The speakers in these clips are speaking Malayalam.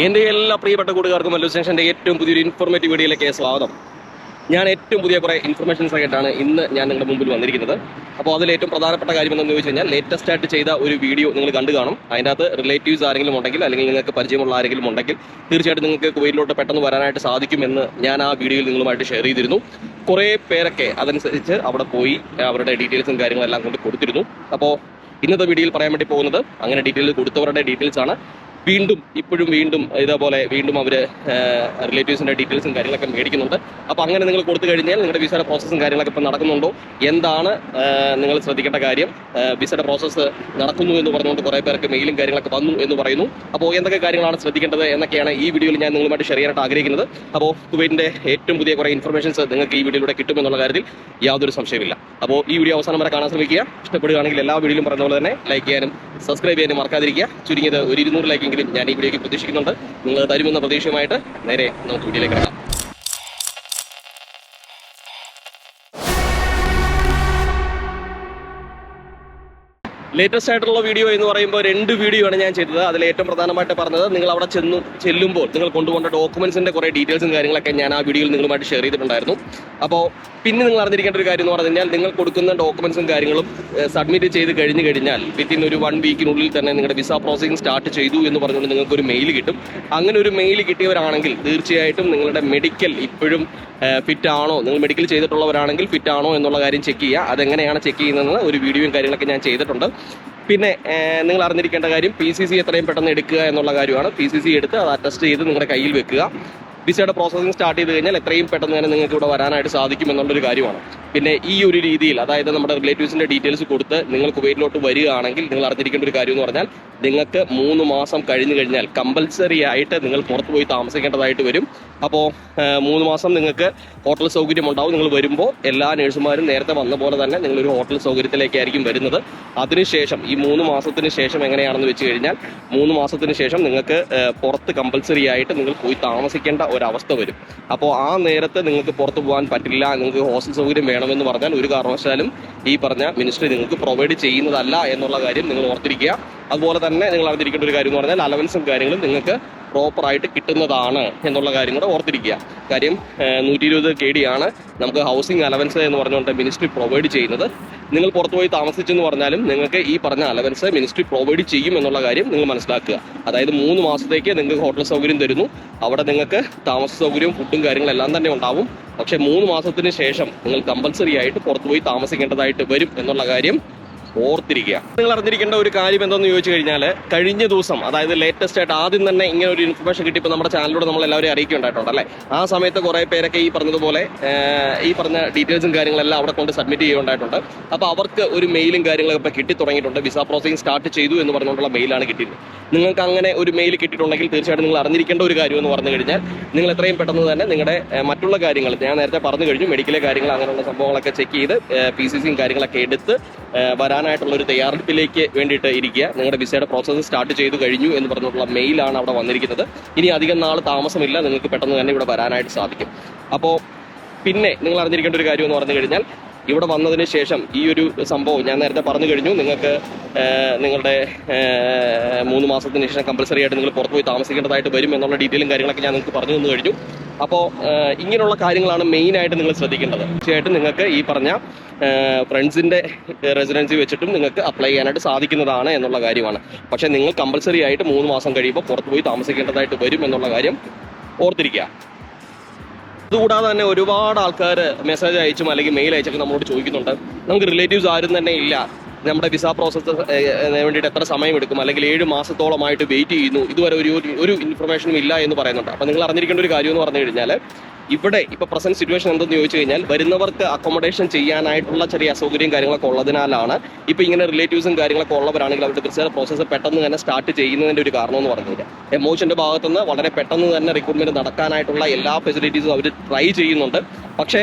എന്റെ എല്ലാ പ്രിയപ്പെട്ട കൂട്ടുകാർക്കും മല്ലു സ്റ്റേഷന്റെ ഏറ്റവും പുതിയൊരു ഇൻഫോർമേറ്റീവ് വീഡിയോയിലേക്ക് സ്വാഗതം. ഞാൻ ഏറ്റവും പുതിയ കുറേ ഇൻഫർമേഷൻസ് ആയിട്ടാണ് ഇന്ന് ഞാൻ നിങ്ങളുടെ മുമ്പിൽ വന്നിരിക്കുന്നത്. അപ്പോൾ അതിൽ ഏറ്റവും പ്രധാനപ്പെട്ട കാര്യം എന്ന് ചോദിച്ചു കഴിഞ്ഞാൽ ലേറ്റസ്റ്റ് ആയിട്ട് ചെയ്ത ഒരു വീഡിയോ നിങ്ങൾ കണ്ടു കാണും. അതിന്റെ അകത്ത് റിലേറ്റീവ്സ് ആരെങ്കിലും ഉണ്ടെങ്കിൽ അല്ലെങ്കിൽ നിങ്ങൾക്ക് പരിചയമുള്ള ആരെങ്കിലും ഉണ്ടെങ്കിൽ തീർച്ചയായിട്ടും നിങ്ങൾക്ക് കുവൈറ്റിലോട്ട് പെട്ടെന്ന് വരാനായിട്ട് സാധിക്കുമെന്ന് ഞാൻ ആ വീഡിയോയിൽ നിങ്ങളുമായിട്ട് ഷെയർ ചെയ്തിരുന്നു. കുറേ പേരൊക്കെ അതനുസരിച്ച് അവിടെ പോയി അവരുടെ ഡീറ്റെയിൽസും കാര്യങ്ങളെല്ലാം കൊണ്ട് കൊടുത്തിരുന്നു. അപ്പോൾ ഇന്നത്തെ വീഡിയോയിൽ പറയാൻ വേണ്ടി പോകുന്നത് അങ്ങനെ ഡീറ്റെയിൽ കൊടുത്തവരുടെ ഡീറ്റെയിൽസ് ആണ്. വീണ്ടും ഇപ്പോഴും വീണ്ടും ഇതേപോലെ വീണ്ടും അവർ റിലേറ്റീവ്സിന്റെ ഡീറ്റെയിൽസും കാര്യങ്ങളൊക്കെ മേടിക്കുന്നുണ്ട്. അപ്പോൾ അങ്ങനെ നിങ്ങൾ കൊടുത്തു കഴിഞ്ഞാൽ നിങ്ങളുടെ വിസയുടെ പ്രോസസ്സും കാര്യങ്ങളൊക്കെ ഇപ്പോൾ നടക്കുന്നുണ്ടോ? എന്താണ് നിങ്ങൾ ശ്രദ്ധിക്കേണ്ട കാര്യം? വിസയുടെ പ്രോസസ്സ് നടക്കുന്നു എന്ന് പറഞ്ഞുകൊണ്ട് കുറേ പേർക്ക് മെയിലും കാര്യങ്ങളൊക്കെ വന്നു എന്ന് പറയുന്നു. അപ്പോൾ എന്തൊക്കെ കാര്യങ്ങളാണ് ശ്രദ്ധിക്കേണ്ടത് എന്നൊക്കെയാണ് ഈ വീഡിയോയിൽ ഞാൻ നിങ്ങളുമായിട്ട് ഷെയർ ചെയ്യാനായിട്ട് ആഗ്രഹിക്കുന്നത്. അപ്പോൾ കുവൈറ്റിന്റെ ഏറ്റവും പുതിയ കുറേ ഇൻഫർമേഷൻസ് നിങ്ങൾക്ക് ഈ വീഡിയോയിലൂടെ കിട്ടുമെന്നുള്ള കാര്യത്തിൽ യാതൊരു സംശയമില്ല അപ്പോൾ ഈ വീഡിയോ അവസാനം വരെ കാണാൻ ശ്രമിക്കുക. ഇഷ്ടപ്പെടുകയാണെങ്കിൽ എല്ലാ വീഡിയോയിലും പറഞ്ഞ പോലെ തന്നെ ലൈക്ക് ചെയ്യാനും സബ്സ്ക്രൈബ് ചെയ്യാനും മറക്കാതിരിക്കുക. ചുരുങ്ങിയത് ഒരു ഇരുന്നൂറ് ലൈക്കെങ്കിലും ഞാൻ ഈ വീഡിയോയ്ക്ക് പ്രതീക്ഷിക്കുന്നുണ്ട്. നിങ്ങൾ തരുമെന്ന പ്രതീക്ഷയുമായിട്ട് നേരെ നമുക്ക് വീഡിയോയിലേക്ക് കിടക്കാം. ലേറ്റസ്റ്റ് ആയിട്ടുള്ള വീഡിയോ എന്ന് പറയുമ്പോൾ രണ്ട് വീഡിയോ ആണ് ഞാൻ ചെയ്തത്. അതിൽ ഏറ്റവും പ്രധാനമായിട്ട് പറഞ്ഞത് നിങ്ങൾ അവിടെ ചെന്നു ചെല്ലുമ്പോൾ നിങ്ങൾ കൊണ്ടുപോകേണ്ട ഡോക്യുമെന്റ്സിന്റെ കുറേ ഡീറ്റെയിൽസും കാര്യങ്ങളൊക്കെ ഞാൻ ആ വീഡിയോയിൽ നിങ്ങളുമായിട്ട് ഷെയർ ചെയ്തിട്ടുണ്ടായിരുന്നു. അപ്പോൾ പിന്നെ നിങ്ങൾ അറിഞ്ഞിരിക്കേണ്ട ഒരു കാര്യം എന്ന് പറഞ്ഞു കഴിഞ്ഞാൽ നിങ്ങൾ കൊടുക്കുന്ന ഡോക്യുമെന്റ്സും കാര്യങ്ങളും സബ്മിറ്റ് ചെയ്ത് കഴിഞ്ഞു കഴിഞ്ഞാൽ വിത്തിൻ ഒരു വൺ വീക്കിനുള്ളിൽ തന്നെ നിങ്ങളുടെ വിസ പ്രോസസ്സിംഗ് സ്റ്റാർട്ട് ചെയ്തു എന്ന് പറഞ്ഞുകൊണ്ട് നിങ്ങൾക്ക് ഒരു മെയിൽ കിട്ടും. അങ്ങനെ ഒരു മെയിൽ കിട്ടിയവരാണെങ്കിൽ തീർച്ചയായിട്ടും നിങ്ങളുടെ മെഡിക്കൽ ഇപ്പോഴും ഫിറ്റ് ആണോ? നിങ്ങൾ മെഡിക്കൽ ചെയ്തിട്ടുള്ളവരാണെങ്കിൽ ഫിറ്റ് ആണോ എന്നുള്ള കാര്യം ചെക്ക് ചെയ്യുക. അതെങ്ങനെയാണ് ചെക്ക് ചെയ്യുന്നതെന്ന് ഒരു വീഡിയോയും കാര്യങ്ങളൊക്കെ ഞാൻ ചെയ്തിട്ടുണ്ട്. പിന്നെ നിങ്ങൾ അറിഞ്ഞിരിക്കേണ്ട കാര്യം പി സി സി എത്രയും പെട്ടെന്ന് എടുക്കുക എന്നുള്ള കാര്യമാണ്. പി സി സി എടുത്ത് അത് അറ്റസ്റ്റ് ചെയ്ത് നിങ്ങളുടെ കയ്യിൽ വെക്കുക. വിസയുടെ പ്രോസസ്സിംഗ് സ്റ്റാർട്ട് ചെയ്ത് കഴിഞ്ഞാൽ എത്രയും പെട്ടെന്ന് തന്നെ നിങ്ങൾക്ക് ഇവിടെ വരാനായിട്ട് സാധിക്കും എന്നുള്ളൊരു കാര്യമാണ്. പിന്നെ ഈ ഒരു രീതിയിൽ അതായത് നമ്മുടെ റിലേറ്റീവ്സിന്റെ ഡീറ്റെയിൽസ് കൊടുത്ത് നിങ്ങൾ കുവൈറ്റിലോട്ട് വരികയാണെങ്കിൽ നിങ്ങൾ അറിഞ്ഞിരിക്കേണ്ട ഒരു കാര്യം എന്ന് പറഞ്ഞാൽ നിങ്ങൾക്ക് മൂന്ന് മാസം കഴിഞ്ഞു കഴിഞ്ഞാൽ കമ്പൽസറി ആയിട്ട് നിങ്ങൾ പുറത്ത് പോയി താമസിക്കേണ്ടതായിട്ട് വരും. അപ്പോൾ മൂന്ന് മാസം നിങ്ങൾക്ക് ഹോട്ടൽ സൗകര്യം ഉണ്ടാവും. നിങ്ങൾ വരുമ്പോൾ എല്ലാ നഴ്സുമാരും നേരത്തെ വന്ന പോലെ തന്നെ നിങ്ങളൊരു ഹോട്ടൽ സൗകര്യത്തിലേക്കായിരിക്കും വരുന്നത്. അതിനുശേഷം ഈ മൂന്ന് മാസത്തിന് ശേഷം എങ്ങനെയാണെന്ന് വെച്ച് കഴിഞ്ഞാൽ മൂന്ന് മാസത്തിന് ശേഷം നിങ്ങൾക്ക് പുറത്ത് കമ്പൽസറി ആയിട്ട് നിങ്ങൾ പോയി താമസിക്കേണ്ട ഒരവസ്ഥ വരും. അപ്പോൾ ആ നേരത്തെ നിങ്ങൾക്ക് പുറത്ത് പോകാൻ പറ്റില്ല നിങ്ങൾക്ക് ഹോസ്റ്റൽ സൗകര്യം വേണമെന്ന് പറഞ്ഞാൽ ഒരു കാരണവശാലും ഈ പറഞ്ഞ മിനിസ്ട്രി നിങ്ങൾക്ക് പ്രൊവൈഡ് ചെയ്യുന്നതല്ല എന്നുള്ള കാര്യം നിങ്ങൾ ഓർത്തിരിക്കുക. അതുപോലെ തന്നെ നിങ്ങൾ അറിഞ്ഞിരിക്കേണ്ട ഒരു കാര്യം എന്ന് പറഞ്ഞാൽ അലവൻസും കാര്യങ്ങളും നിങ്ങൾക്ക് പ്രോപ്പറായിട്ട് കിട്ടുന്നതാണ് എന്നുള്ള കാര്യം കൂടെ ഓർത്തിരിക്കുക. കാര്യം നൂറ്റി ഇരുപത് കെ ഡി ആണ് നമുക്ക് ഹൗസിംഗ് അലവൻസ് എന്ന് പറഞ്ഞുകൊണ്ട് മിനിസ്ട്രി പ്രൊവൈഡ് ചെയ്യുന്നത്. നിങ്ങൾ പുറത്തു പോയി താമസിച്ചെന്ന് പറഞ്ഞാലും നിങ്ങൾക്ക് ഈ പറഞ്ഞ അലവൻസ് മിനിസ്ട്രി പ്രൊവൈഡ് ചെയ്യും എന്നുള്ള കാര്യം നിങ്ങൾ മനസ്സിലാക്കുക. അതായത് മൂന്ന് മാസത്തേക്ക് നിങ്ങൾക്ക് ഹോട്ടൽ സൗകര്യം തരുന്നു. അവിടെ നിങ്ങൾക്ക് താമസ സൗകര്യവും ഫുഡും കാര്യങ്ങളെല്ലാം തന്നെ ഉണ്ടാവും. പക്ഷേ മൂന്ന് മാസത്തിന് ശേഷം നിങ്ങൾ കമ്പൽസറി ആയിട്ട് പുറത്തു പോയി താമസിക്കേണ്ടതായിട്ട് വരും എന്നുള്ള കാര്യം ഓർത്തിരിക്കുക. നിങ്ങൾ അറിഞ്ഞിരിക്കേണ്ട ഒരു കാര്യം എന്തെന്ന് ചോദിച്ചു കഴിഞ്ഞാൽ കഴിഞ്ഞ ദിവസം അതായത് ലേറ്റസ്റ്റ് ആയിട്ട് ആദ്യം തന്നെ ഇങ്ങനെ ഒരു ഇൻഫർമേഷൻ കിട്ടിയപ്പോൾ നമ്മുടെ ചാനലിലൂടെ നമ്മൾ എല്ലാവരും അറിയിക്കുന്നുണ്ടായിട്ടുണ്ട് അല്ലേ? ആ സമയത്ത് കുറേ പേരൊക്കെ ഈ പറഞ്ഞതുപോലെ ഈ പറഞ്ഞ ഡീറ്റെയിൽസും കാര്യങ്ങളെല്ലാം അവിടെ കൊണ്ട് സബ്മിറ്റ് ചെയ്യുന്നുണ്ടായിട്ടുണ്ട് അപ്പോൾ അവർക്ക് ഒരു മെയിലും കാര്യങ്ങളൊക്കെ ഇപ്പോൾ കിട്ടി തുടങ്ങിയിട്ടുണ്ട്. വിസ പ്രോസസ്സിംഗ് സ്റ്റാർട്ട് ചെയ്തു എന്ന് പറഞ്ഞുകൊണ്ടുള്ള മെയിലാണ് കിട്ടിയത്. നിങ്ങൾക്ക് അങ്ങനെ ഒരു മെയിൽ കിട്ടിയിട്ടുണ്ടെങ്കിൽ തീർച്ചയായിട്ടും നിങ്ങൾ അറിഞ്ഞിരിക്കേണ്ട ഒരു കാര്യം എന്ന് പറഞ്ഞു കഴിഞ്ഞാൽ നിങ്ങൾ എത്രയും പെട്ടെന്ന് തന്നെ നിങ്ങളുടെ മറ്റുള്ള കാര്യങ്ങൾ ഞാൻ നേരത്തെ പറഞ്ഞു കഴിഞ്ഞു മെഡിക്കലെ കാര്യങ്ങൾ അങ്ങനെയുള്ള സംഭവങ്ങളൊക്കെ ചെക്ക് ചെയ്ത് പി സി സിയും കാര്യങ്ങളൊക്കെ എടുത്ത് ഏഹ്, വരാനായിട്ടുള്ള ഒരു തയ്യാറെടുപ്പിലേക്ക് വേണ്ടിയിട്ട് ഇരിക്കുക. നിങ്ങളുടെ വിസയുടെ പ്രോസസ്സ് സ്റ്റാർട്ട് ചെയ്തു കഴിഞ്ഞു എന്ന് പറഞ്ഞിട്ടുള്ള മെയിലാണ് അവിടെ വന്നിരിക്കുന്നത്. ഇനി അധികം നാൾ താമസമില്ല. നിങ്ങൾക്ക് പെട്ടെന്ന് തന്നെ ഇവിടെ വരാനായിട്ട് സാധിക്കും. അപ്പോൾ പിന്നെ നിങ്ങൾ അറിഞ്ഞിരിക്കേണ്ട ഒരു കാര്യം എന്ന് പറഞ്ഞു കഴിഞ്ഞാൽ ഇവിടെ വന്നതിന് ശേഷം ഈ ഒരു സംഭവം ഞാൻ നേരത്തെ പറഞ്ഞു കഴിഞ്ഞു. നിങ്ങൾക്ക് നിങ്ങളുടെ മൂന്ന് മാസത്തിന് ശേഷം കമ്പൽസറി ആയിട്ട് നിങ്ങൾ പുറത്ത് പോയി താമസിക്കേണ്ടതായിട്ട് വരും എന്നുള്ള ഡീറ്റെയിലും കാര്യങ്ങളൊക്കെ ഞാൻ നിങ്ങൾക്ക് പറഞ്ഞു തന്നു കഴിഞ്ഞു. അപ്പോൾ ഇങ്ങനെയുള്ള കാര്യങ്ങളാണ് മെയിനായിട്ട് നിങ്ങൾ ശ്രദ്ധിക്കേണ്ടത്. തീർച്ചയായിട്ടും നിങ്ങൾക്ക് ഈ പറഞ്ഞ ഫ്രണ്ട്സിന്റെ റെസിഡൻസി വെച്ചിട്ടും നിങ്ങൾക്ക് അപ്ലൈ ചെയ്യാനായിട്ട് സാധിക്കുന്നതാണ് എന്നുള്ള കാര്യമാണ്. പക്ഷേ നിങ്ങൾ കമ്പൽസറി ആയിട്ട് മൂന്ന് മാസം കഴിയുമ്പോൾ പുറത്ത് പോയി താമസിക്കേണ്ടതായിട്ട് വരും എന്നുള്ള കാര്യം ഓർത്തിരിക്കുക. അതുകൂടാതെ തന്നെ ഒരുപാട് ആൾക്കാർ മെസ്സേജ് അയച്ചും അല്ലെങ്കിൽ മെയിൽ അയച്ചൊക്കെ നമ്മളോട് ചോദിക്കുന്നുണ്ട്. നമുക്ക് റിലേറ്റീവ്സ് ആരും തന്നെ ഇല്ല. നമ്മുടെ വിസ പ്രോസസ്സ് വേണ്ടിയിട്ട് എത്ര സമയം എടുക്കും? അല്ലെങ്കിൽ ഏഴ് മാസത്തോളമായിട്ട് വെയിറ്റ് ചെയ്യുന്നു. ഇതുവരെ ഒരു ഒരു- ഇൻഫർമേഷനും ഇല്ല എന്ന് പറയുന്നുണ്ട്. അപ്പോൾ നിങ്ങൾ അറിഞ്ഞിരിക്കേണ്ട ഒരു കാര്യം എന്ന് പറഞ്ഞു കഴിഞ്ഞാൽ ഇവിടെ ഇപ്പൊ പ്രസന്റ് സിറ്റുവേഷൻ എന്തെന്ന് ചോദിച്ചു കഴിഞ്ഞാൽ വരുന്നവർക്ക് അക്കോമഡേഷൻ ചെയ്യാനായിട്ടുള്ള ചെറിയ അസൗകര്യം കാര്യങ്ങളൊക്കെ ഉള്ളതിനാലാണ് ഇപ്പൊ ഇങ്ങനെ റിലേറ്റീവ്സും കാര്യങ്ങളൊക്കെ ഉള്ളവരാണെങ്കിൽ അവരുടെ പ്രിസേർ പ്രോസസ്സ് പെട്ടെന്ന് തന്നെ സ്റ്റാർട്ട് ചെയ്യുന്നതിന്റെ ഒരു കാരണം എന്ന് കഴിഞ്ഞാൽ എമോഷന്റെ ഭാഗത്തുനിന്ന് വളരെ പെട്ടെന്ന് തന്നെ റിക്രൂട്ട്മെന്റ് നടക്കാനായിട്ടുള്ള എല്ലാ ഫെസിലിറ്റീസും അവർ ട്രൈ ചെയ്യുന്നുണ്ട്. പക്ഷേ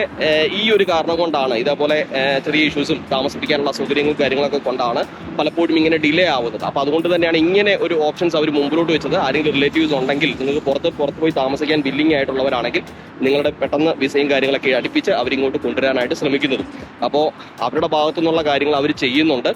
ഈ ഒരു കാരണം കൊണ്ടാണ് ഇതേപോലെ ചെറിയ ഇഷ്യൂസും താമസിപ്പിക്കാനുള്ള സൗകര്യങ്ങളും കാര്യങ്ങളൊക്കെ കൊണ്ടാണ് പലപ്പോഴും ഇങ്ങനെ ഡിലേ ആവുന്നത്. അപ്പോൾ അതുകൊണ്ട് തന്നെയാണ് ഇങ്ങനെ ഒരു ഓപ്ഷൻസ് അവർ മുമ്പിലോട്ട് വെച്ചത്. ആരെങ്കിലും റിലേറ്റീവ്സ് ഉണ്ടെങ്കിൽ നിങ്ങൾക്ക് പുറത്ത് പുറത്ത് പോയി താമസിക്കാൻ ബില്ലിംഗ് ആയിട്ടുള്ളവരാണെങ്കിൽ നിങ്ങളുടെ പെട്ടെന്ന് വിസയും കാര്യങ്ങളൊക്കെ അടുപ്പിച്ച് അവരിങ്ങോട്ട് കൊണ്ടുവരാനായിട്ട് ശ്രമിക്കുന്നത്. അപ്പോൾ അവരുടെ ഭാഗത്തു നിന്നുള്ള കാര്യങ്ങൾ അവർ ചെയ്യുന്നുണ്ട്.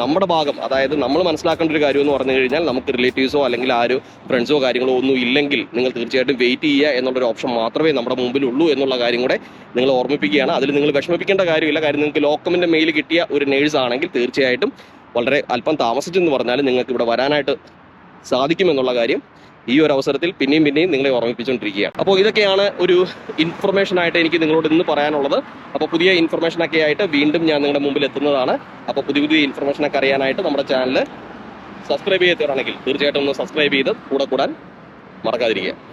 നമ്മുടെ ഭാഗം അതായത് നമ്മൾ മനസ്സിലാക്കേണ്ട ഒരു കാര്യം എന്ന് പറഞ്ഞു കഴിഞ്ഞാൽ നമുക്ക് റിലേറ്റീവ്സോ അല്ലെങ്കിൽ ആരോ ഫ്രണ്ട്സോ കാര്യങ്ങളോ ഒന്നും ഇല്ലെങ്കിൽ നിങ്ങൾ തീർച്ചയായിട്ടും വെയിറ്റ് ചെയ്യുക എന്നുള്ളൊരു ഓപ്ഷൻ മാത്രമേ നമ്മുടെ മുമ്പിലുള്ളൂ എന്നുള്ള കാര്യം കൂടെ നിങ്ങൾ ഓർമ്മിപ്പിക്കുകയാണ്. അതിൽ നിങ്ങൾ വിഷമിപ്പിക്കേണ്ട കാര്യമില്ല. കാര്യം നിങ്ങൾക്ക് ലോക്കമിന്റെ മെയിൽ കിട്ടിയ ഒരു നേഴ്സ് ആണെങ്കിൽ തീർച്ചയായിട്ടും വളരെ അല്പം താമസിച്ചെന്ന് പറഞ്ഞാൽ നിങ്ങൾക്ക് ഇവിടെ വരാനായിട്ട് സാധിക്കുമെന്നുള്ള കാര്യം ഈ ഒരു അവസരത്തിൽ പിന്നെയും പിന്നെയും നിങ്ങളെ ഓർമ്മിപ്പിച്ചുകൊണ്ടിരിക്കുകയാണ്. അപ്പോൾ ഇതൊക്കെയാണ് ഒരു ഇൻഫർമേഷൻ ആയിട്ട് എനിക്ക് നിങ്ങളോട് ഇന്ന് പറയാനുള്ളത്. അപ്പോൾ പുതിയ ഇൻഫർമേഷൻ ഒക്കെ ആയിട്ട് വീണ്ടും ഞാൻ നിങ്ങളുടെ മുമ്പിൽ എത്തുന്നതാണ്. അപ്പോൾ പുതിയ പുതിയ ഇൻഫർമേഷൻ ഒക്കെ അറിയാനായിട്ട് നമ്മുടെ ചാനൽ സബ്സ്ക്രൈബ് ചെയ്യാത്തവരാണെങ്കിൽ തീർച്ചയായിട്ടും ഒന്ന് സബ്സ്ക്രൈബ് ചെയ്ത് കൂടെ കൂടാൻ മറക്കാതിരിക്കുക.